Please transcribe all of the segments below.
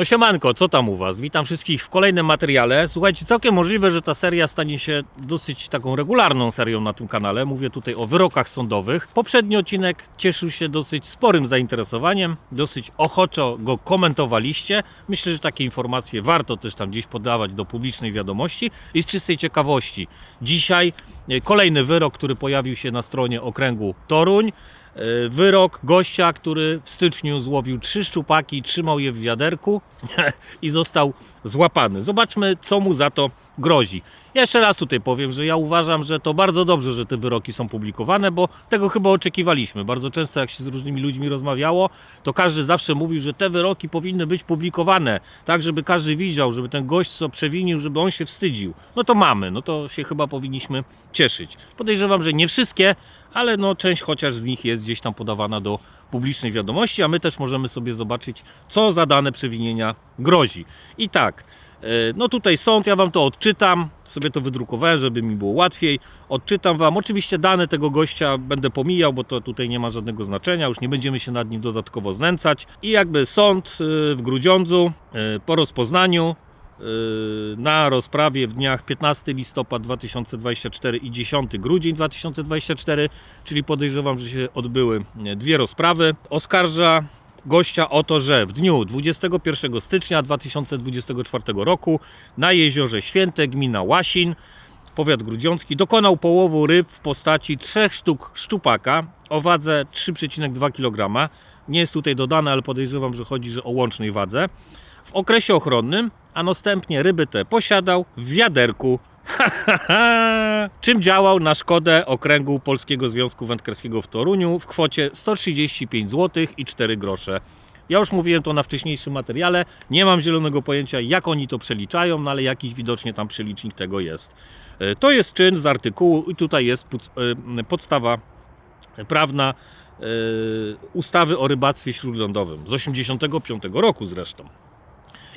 No siemanko, co tam u Was? Witam wszystkich w kolejnym materiale. Słuchajcie, całkiem możliwe, że ta seria stanie się dosyć taką regularną serią na tym kanale. Mówię tutaj o wyrokach sądowych. Poprzedni odcinek cieszył się dosyć sporym zainteresowaniem, dosyć ochoczo go komentowaliście. Myślę, że takie informacje warto też tam gdzieś podawać do publicznej wiadomości i z czystej ciekawości. Dzisiaj e, kolejny wyrok, który pojawił się na stronie okręgu Toruń. E, Wyrok gościa, który w styczniu złowił trzy szczupaki, trzymał je w wiaderku i został złapany. Zobaczmy, co mu za to grozi. Jeszcze raz tutaj powiem, że ja uważam, że to bardzo dobrze, że te wyroki są publikowane, bo tego chyba oczekiwaliśmy. Bardzo często, jak się z różnymi ludźmi rozmawiało, to każdy zawsze mówił, że te wyroki powinny być publikowane, tak, żeby każdy widział, żeby ten gość co przewinił, żeby on się wstydził. No to mamy, no to się chyba powinniśmy cieszyć. Podejrzewam, że nie wszystkie, ale no część chociaż z nich jest gdzieś tam podawana do publicznej wiadomości, a my też możemy sobie zobaczyć, co za dane przewinienia grozi. I tak, no tutaj sąd, ja Wam to odczytam, sobie to wydrukowałem, żeby mi było łatwiej. Odczytam Wam, oczywiście dane tego gościa będę pomijał, bo to tutaj nie ma żadnego znaczenia, już nie będziemy się nad nim dodatkowo znęcać. I jakby sąd e, w Grudziądzu e, po rozpoznaniu na rozprawie w dniach 15 listopad 2024 i 10 grudzień 2024, czyli podejrzewam, że się odbyły dwie rozprawy. Oskarża gościa o to, że w dniu 21 stycznia 2024 roku na jeziorze Święte, gmina Łasin, powiat grudziącki, dokonał połowu ryb w postaci trzech sztuk szczupaka o wadze 3,2 kg. Nie jest tutaj dodane, ale podejrzewam, że chodzi że o łącznej wadze w okresie ochronnym, a następnie ryby te posiadał w wiaderku. Czym działał na szkodę okręgu Polskiego Związku Wędkarskiego w Toruniu w kwocie 135 zł i 4 grosze. Ja już mówiłem to na wcześniejszym materiale. Nie mam zielonego pojęcia, jak oni to przeliczają, no ale jakiś widocznie tam przelicznik tego jest. E, To jest czyn z artykułu i tutaj jest e, podstawa prawna e, ustawy o rybactwie śródlądowym z 85 roku zresztą.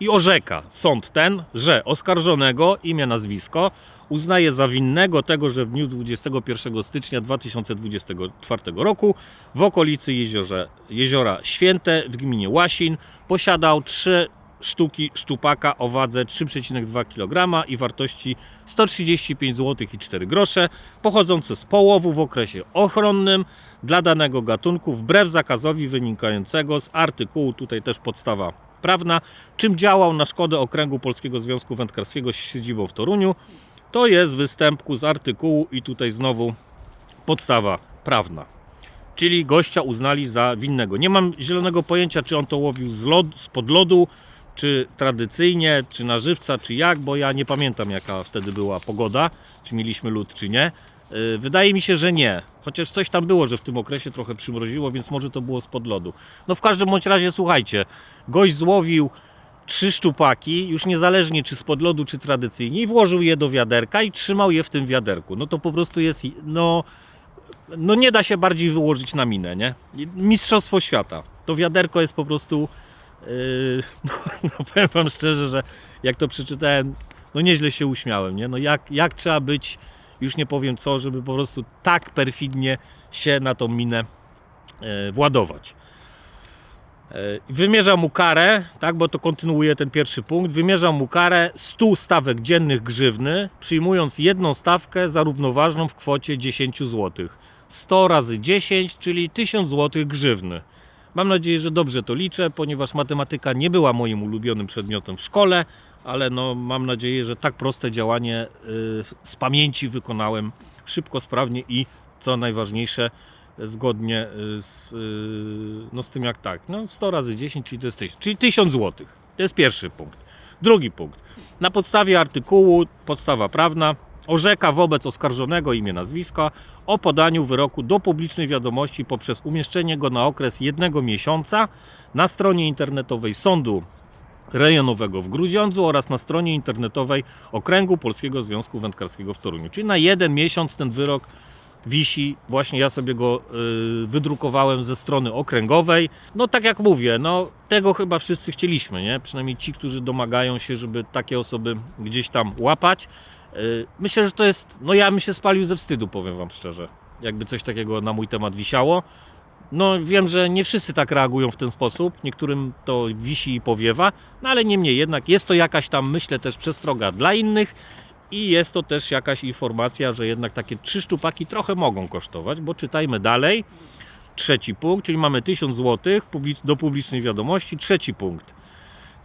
I orzeka. Sąd ten, że oskarżonego, imię, nazwisko, uznaje za winnego tego, że w dniu 21 stycznia 2024 roku w okolicy jeziorze, jeziora Święte w gminie Łasin posiadał trzy sztuki szczupaka o wadze 3,2 kg i wartości 135 zł i 4 grosze, pochodzące z połowu w okresie ochronnym dla danego gatunku wbrew zakazowi wynikającego z artykułu, tutaj też podstawa prawna, czym działał na szkodę okręgu Polskiego Związku Wędkarskiego z siedzibą w Toruniu. To jest występku z artykułu i tutaj znowu podstawa prawna. Czyli gościa uznali za winnego. Nie mam zielonego pojęcia, czy on to łowił z lod, spod lodu, czy tradycyjnie, czy na żywca, czy jak, bo ja nie pamiętam jaka wtedy była pogoda, czy mieliśmy lód, czy nie. Yy, Wydaje mi się, że nie. Chociaż coś tam było, że w tym okresie trochę przymroziło, więc może to było spod lodu. No w każdym bądź razie słuchajcie, gość złowił trzy szczupaki, już niezależnie czy spod lodu, czy tradycyjnie, i włożył je do wiaderka i trzymał je w tym wiaderku. No to po prostu jest, no, no nie da się bardziej wyłożyć na minę, nie? Mistrzostwo świata. To wiaderko jest po prostu, yy, no, no powiem Wam szczerze, że jak to przeczytałem, no nieźle się uśmiałem, nie? No jak, jak trzeba być, już nie powiem co, żeby po prostu tak perfidnie się na tą minę e, władować. E, Wymierza mu karę, tak, bo to kontynuuje ten pierwszy punkt. Wymierza mu karę 100 stawek dziennych grzywny, przyjmując jedną stawkę zarównoważną w kwocie 10 zł. 100 razy 10, czyli 1000 zł grzywny. Mam nadzieję, że dobrze to liczę, ponieważ matematyka nie była moim ulubionym przedmiotem w szkole, ale no, mam nadzieję, że tak proste działanie y, z pamięci wykonałem szybko, sprawnie i co najważniejsze, zgodnie y, z, y, no, z tym jak tak. No, 100 razy 10, czyli to jest 1000, czyli 1000 zł. To jest pierwszy punkt. Drugi punkt. Na podstawie artykułu, podstawa prawna, orzeka wobec oskarżonego imię, nazwiska o podaniu wyroku do publicznej wiadomości poprzez umieszczenie go na okres jednego miesiąca na stronie internetowej sądu rejonowego w Grudziądzu oraz na stronie internetowej Okręgu Polskiego Związku Wędkarskiego w Toruniu. Czyli na jeden miesiąc ten wyrok wisi, właśnie ja sobie go y, wydrukowałem ze strony okręgowej. No tak jak mówię, no tego chyba wszyscy chcieliśmy, nie? Przynajmniej ci, którzy domagają się, żeby takie osoby gdzieś tam łapać. Y, myślę, że to jest, no ja bym się spalił ze wstydu, powiem Wam szczerze, jakby coś takiego na mój temat wisiało. No wiem, że nie wszyscy tak reagują w ten sposób, niektórym to wisi i powiewa, no ale niemniej jednak jest to jakaś tam, myślę, też przestroga dla innych i jest to też jakaś informacja, że jednak takie trzy szczupaki trochę mogą kosztować, bo czytajmy dalej. Trzeci punkt, czyli mamy 1000 zł do publicznej wiadomości. Trzeci punkt.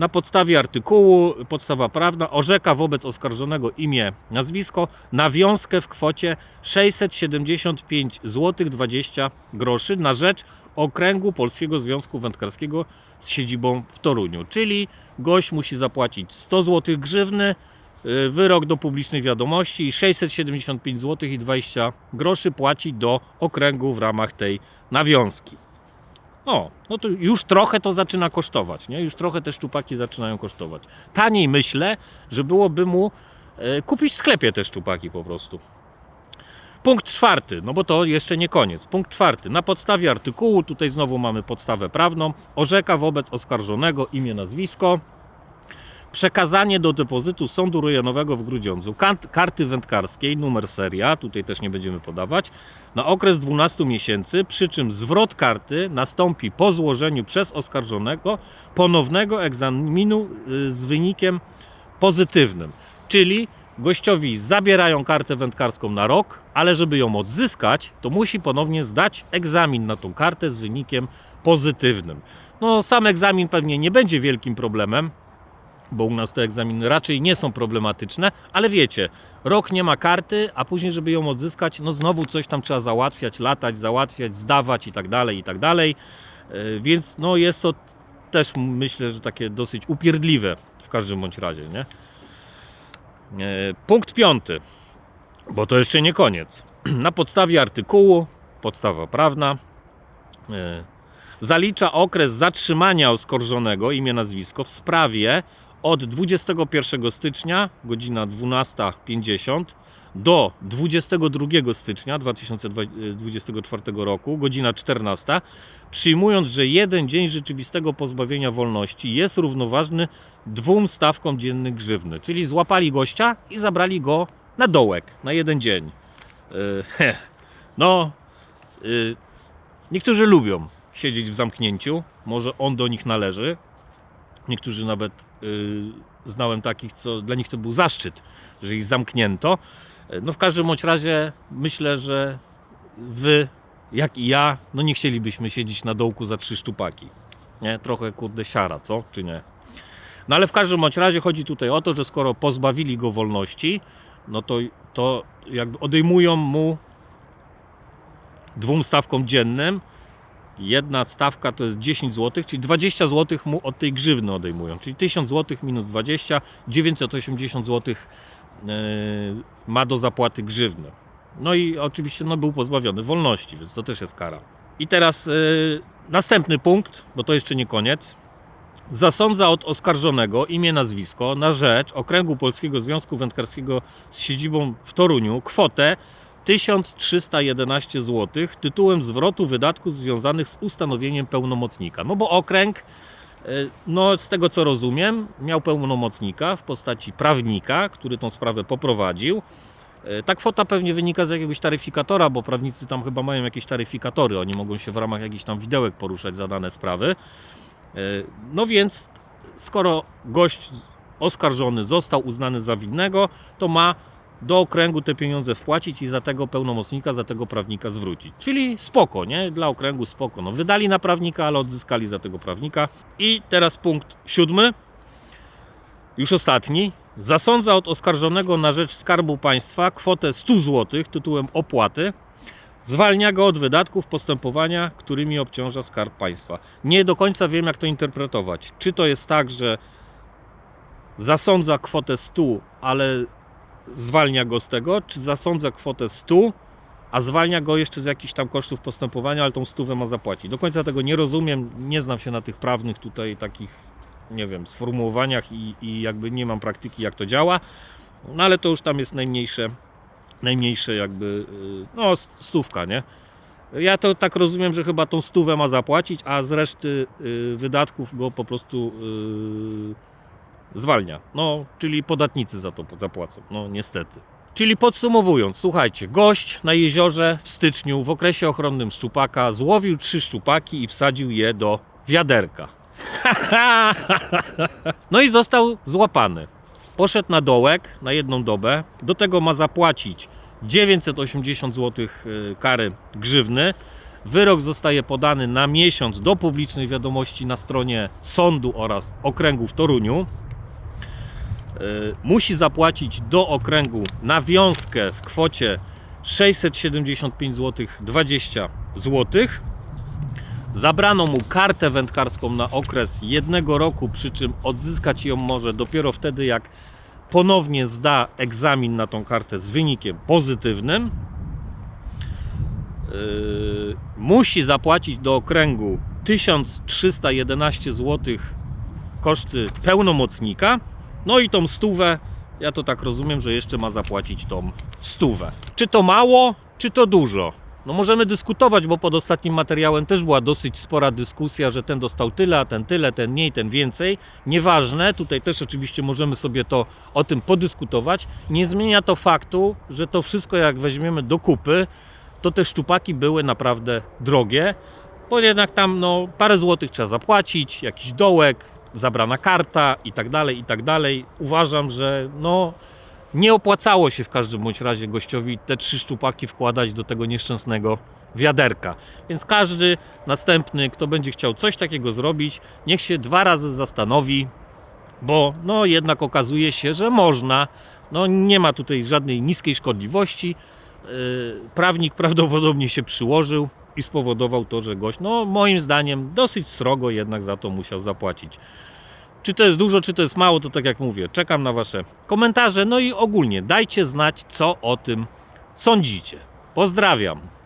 Na podstawie artykułu, podstawa prawna, orzeka wobec oskarżonego imię, nazwisko, nawiązkę w kwocie 675 zł 20 groszy na rzecz okręgu Polskiego Związku Wędkarskiego z siedzibą w Toruniu. Czyli gość musi zapłacić 100 zł grzywny, y, wyrok do publicznej wiadomości i 675 zł i 20 groszy płaci do okręgu w ramach tej nawiązki. O, no to już trochę to zaczyna kosztować, nie? Już trochę te szczupaki zaczynają kosztować. Taniej myślę, że byłoby mu e, kupić w sklepie te szczupaki po prostu. Punkt czwarty, no bo to jeszcze nie koniec. Punkt czwarty. Na podstawie artykułu, tutaj znowu mamy podstawę prawną, orzeka wobec oskarżonego imię, nazwisko, przekazanie do depozytu Sądu Rejonowego w Grudziądzu karty wędkarskiej, numer seria, tutaj też nie będziemy podawać, na okres 12 miesięcy, przy czym zwrot karty nastąpi po złożeniu przez oskarżonego ponownego egzaminu y, z wynikiem pozytywnym. Czyli gościowi zabierają kartę wędkarską na rok, ale żeby ją odzyskać, to musi ponownie zdać egzamin na tą kartę z wynikiem pozytywnym. No, sam egzamin pewnie nie będzie wielkim problemem, bo u nas te egzaminy raczej nie są problematyczne, ale wiecie, rok nie ma karty, a później, żeby ją odzyskać, no znowu coś tam trzeba załatwiać, latać, załatwiać, zdawać i tak dalej, i tak dalej. E, Więc no jest to też myślę, że takie dosyć upierdliwe w każdym bądź razie, nie? E, Punkt piąty, bo to jeszcze nie koniec. Na podstawie artykułu, podstawa prawna, e, zalicza okres zatrzymania oskarżonego, imię, nazwisko w sprawie od 21 stycznia, godzina 12.50 do 22 stycznia 2024 roku, godzina 14, przyjmując, że jeden dzień rzeczywistego pozbawienia wolności jest równoważny dwóm stawkom dziennych grzywny. Czyli złapali gościa i zabrali go na dołek, na jeden dzień. Yy. No, yy, niektórzy lubią siedzieć w zamknięciu, może on do nich należy. Niektórzy nawet yy, znałem takich, co dla nich to był zaszczyt, że ich zamknięto. No w każdym bądź razie myślę, że wy, jak i ja, no nie chcielibyśmy siedzieć na dołku za trzy szczupaki. Nie? Trochę kurde siara, co? Czy nie? No ale w każdym bądź razie chodzi tutaj o to, że skoro pozbawili go wolności, no to, to jakby odejmują mu dwóm stawkom dziennym. Jedna stawka to jest 10 zł, czyli 20 zł mu od tej grzywny odejmują. Czyli 1000 zł minus 20, 980 zł ma do zapłaty grzywny. No i oczywiście no, był pozbawiony wolności, więc to też jest kara. I teraz yy, następny punkt, bo to jeszcze nie koniec. Zasądza od oskarżonego imię, nazwisko na rzecz Okręgu Polskiego Związku Wędkarskiego z siedzibą w Toruniu kwotę 1311 zł tytułem zwrotu wydatków związanych z ustanowieniem pełnomocnika. No bo okręg, y, no z tego co rozumiem, miał pełnomocnika w postaci prawnika, który tą sprawę poprowadził. Y, Ta kwota pewnie wynika z jakiegoś taryfikatora, bo prawnicy tam chyba mają jakieś taryfikatory. Oni mogą się w ramach jakichś tam widełek poruszać za dane sprawy. Y, No więc, skoro gość oskarżony został uznany za winnego, to ma do okręgu te pieniądze wpłacić i za tego pełnomocnika, za tego prawnika zwrócić. Czyli spoko, nie? Dla okręgu spoko. No, wydali na prawnika, ale odzyskali za tego prawnika. I teraz punkt siódmy, już ostatni. Zasądza od oskarżonego na rzecz Skarbu Państwa kwotę 100 zł tytułem opłaty. Zwalnia go od wydatków postępowania, którymi obciąża Skarb Państwa. Nie do końca wiem, jak to interpretować. Czy to jest tak, że zasądza kwotę 100, ale zwalnia go z tego, czy zasądza kwotę 100, a zwalnia go jeszcze z jakichś tam kosztów postępowania, ale tą stówę ma zapłacić. Do końca tego nie rozumiem, nie znam się na tych prawnych tutaj takich, nie wiem, sformułowaniach i, i jakby nie mam praktyki jak to działa, no ale to już tam jest najmniejsze, najmniejsze jakby, y, no stówka, nie? Ja to tak rozumiem, że chyba tą stówę ma zapłacić, a z reszty y, wydatków go po prostu y, zwalnia. No, czyli podatnicy za to zapłacą. No, niestety. Czyli podsumowując, słuchajcie, gość na jeziorze w styczniu w okresie ochronnym szczupaka złowił trzy szczupaki i wsadził je do wiaderka. no i został złapany. Poszedł na dołek na jedną dobę. Do tego ma zapłacić 980 zł kary grzywny. Wyrok zostaje podany na miesiąc do publicznej wiadomości na stronie sądu oraz okręgu w Toruniu. Y, Musi zapłacić do okręgu nawiązkę w kwocie 675 zł 20 zł. Zabrano mu kartę wędkarską na okres jednego roku, przy czym odzyskać ją może dopiero wtedy, jak ponownie zda egzamin na tą kartę z wynikiem pozytywnym. Yy, musi zapłacić do okręgu 1311 zł koszty pełnomocnika. No i tą stówę, ja to tak rozumiem, że jeszcze ma zapłacić tą stówę. Czy to mało, czy to dużo? No możemy dyskutować, bo pod ostatnim materiałem też była dosyć spora dyskusja, że ten dostał tyle, a ten tyle, ten mniej, ten więcej. Nieważne, tutaj też oczywiście możemy sobie to o tym podyskutować. Nie zmienia to faktu, że to wszystko jak weźmiemy do kupy, to te szczupaki były naprawdę drogie, bo jednak tam no, parę złotych trzeba zapłacić, jakiś dołek, zabrana karta i tak dalej, i tak dalej. Uważam, że no, nie opłacało się w każdym bądź razie gościowi te trzy szczupaki wkładać do tego nieszczęsnego wiaderka. Więc każdy następny, kto będzie chciał coś takiego zrobić, niech się dwa razy zastanowi, bo no jednak okazuje się, że można. No nie ma tutaj żadnej niskiej szkodliwości. Yy, Prawnik prawdopodobnie się przyłożył i spowodował to, że gość, no moim zdaniem, dosyć srogo jednak za to musiał zapłacić. Czy to jest dużo, czy to jest mało, to tak jak mówię, czekam na Wasze komentarze. No i ogólnie dajcie znać, co o tym sądzicie. Pozdrawiam.